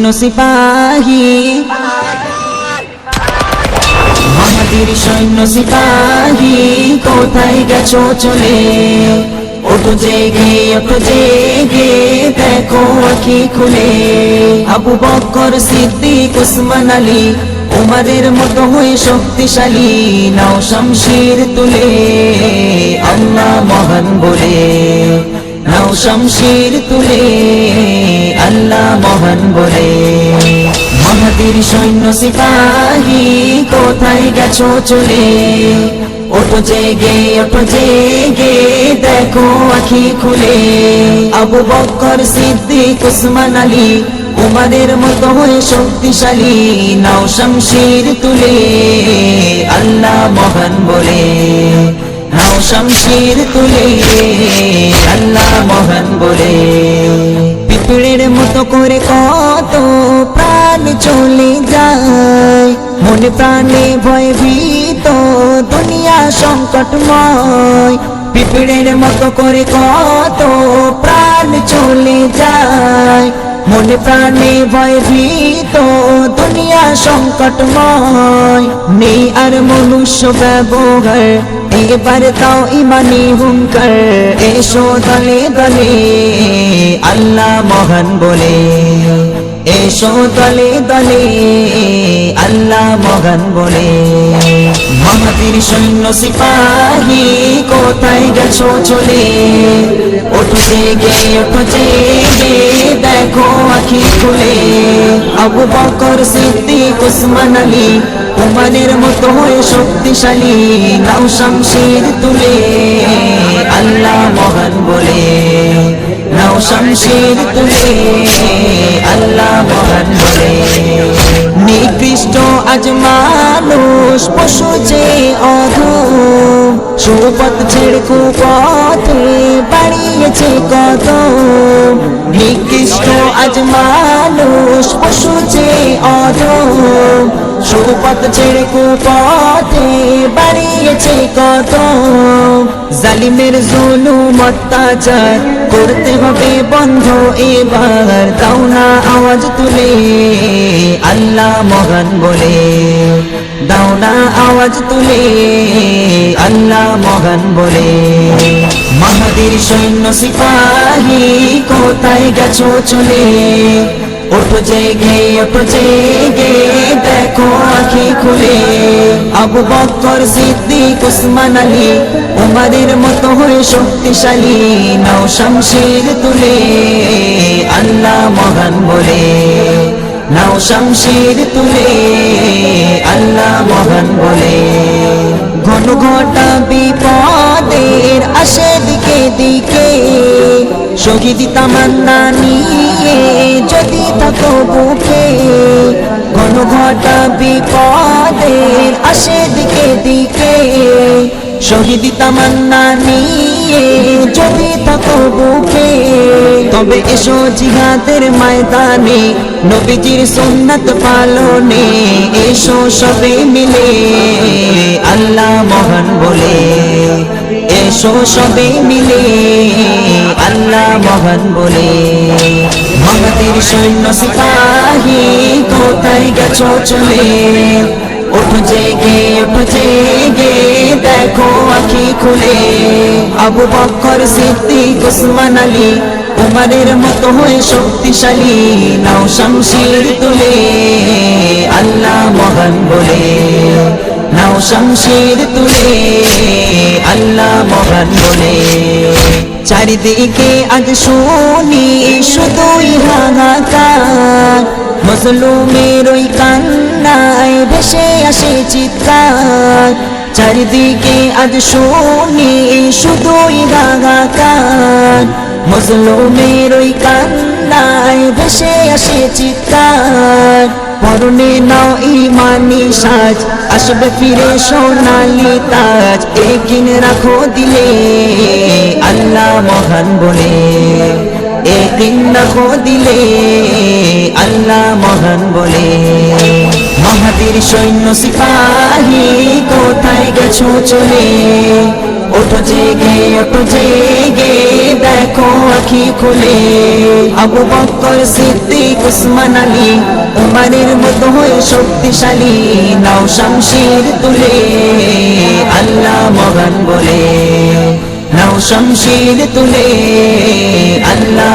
সৈন্য সিপাহী। মাহাদির সৈন্য সিপাহী, কোথায় গেছো চলে? ওঠো জেগে ওঠো জেগে, দেখো আখি খুলে। আবু বকর সিদ্দিক, উসমান আলী উমারের মতো হয়ে শক্তিশালী, নাও শমশির তুলে, আল্লাহ মহান বলে। শমশির তুলে, আল্লাহ মহান বলে। মহাবীর সৈন্য সিপাহী কোথায় গেছো চলে? ওঠো জেগে ওঠো জেগে, দেখো আখি খুলে। আবু বকর সিদ্দিক, উসমান আলী উমারের মতো হয়ে শক্তিশালী। নাও শমশির তুলে। শমশির তুলে আল্লাহ মহান বলে। পিঁপড়ের মতো করে কত প্রাণ চলে যায়। মনে প্রাণে ভয় ভীত দুনিয়া সংকটময়। পিঁপড়ের মতো করে কত প্রাণ চলে যায়। মনে প্রাণে ভয় ভীত দুনিয়া সংকটময়। নেই আর মনুষ্য ব্যবহার, এবার তাও ইমানি হুঙ্কার। এসো দলে দলে, আল্লাহ মহান বলে। এসো দলে দলে, আল্লাহ মহান বলে। মহাবীর সৈন্য সিপাহী কোথায় গেছো চলে। ওঠো জেগে ওঠো জেগে, দেখো আখি খুলে। আবু বকর সিদ্দিক, উসমান আলী, উমানের মতো হয়ে শক্তিশালী, নাও শমশির তুলে। আল্লাহ মহান বলে, নাও শমশির তুলে। আল্লাহ মহান বলে, নিকৃষ্ট আজ মানুষ পশু যে অধম। সুপথ ছেড়ে কুপথে বাড়িয়েছে কত? নিকৃষ্ট আজ মানুষ পশু যে অধম। সুপথ ছেড়ে কুপথে বাড়িয়েছে কত? জালিমের জুলুম অত্যাচার করতে হবে বন্ধ এবার। দাও না আওয়াজ তুলে, আল্লাহ মহান বলে। দাও না আওয়াজ তুলে মহান বলে। মাহাদির সৈন্য সিপাহী কোথায় গেছো চলে? ওঠো জেগে ওঠো জেগে, দেখো আখি খুলে। আবু বকর সিদ্দিক, উসমান আলী উমারের মতো হয়ে শক্তিশালী নাও শমশির তুলে। আল্লাহ মহান বলে, নাও শমশির তুলে। আল্লাহ মহান বলে। দিকে শহীদ তামান্না নিয়ে যদি থাকো বুকে, ঘন ঘটা বিপদের আসে দিকে দিকে। শহীদ তামান্না নিয়ে যদি থাকো বুকে, তবে এসো জিহাদের ময়দানে, নবীজির সুন্নত পালনে এসো সবে মিলে। এসো সবে মিলে আল্লাহ মহান বলে। মহাদের সৈন্য সিপাহী কোথায় গেছো চলে? ওঠো জেগে ওঠো জেগে, দেখো আখি খুলে। আবু বকর সিদ্দিক, উসমান আলী উমারের মতো হয়ে শক্তিশালী নাও শমশির তুলে, আল্লাহ মহান বলে। শমশির তুলে, আল্লাহ মহান বলে। চারিদিকে আজ শুনি শুধুই হাহাকার। মজলুমের ওই কান্নায় ভেসে আসে চিৎকার। চারিদিকে আজ শুনি শুধুই হাহাকার। মজলুমের ওই কান্নায় ভেসে আসে চিৎকার। পরনে নাও ইমানি সাজ, আসবে ফিরে সোনালি তাজ। একিন রাখো দিলে আল্লাহ মহান বলে। একিন রাখো দিলে আল্লাহ মহান বলে। মহাবীর সৈন্য সিপাহী কোথায় গেছো চলে? ওঠো জেগে ওঠো জেগে। দেখো আখি খুলে? আবু বকর সিদ্দিক, উসমান আলী, উমারের মতো হয়ে শক্তিশালী, নাও শামশির তুলে, আল্লাহ মগান বলে, নাও শামশির তুলে, আল্লাহ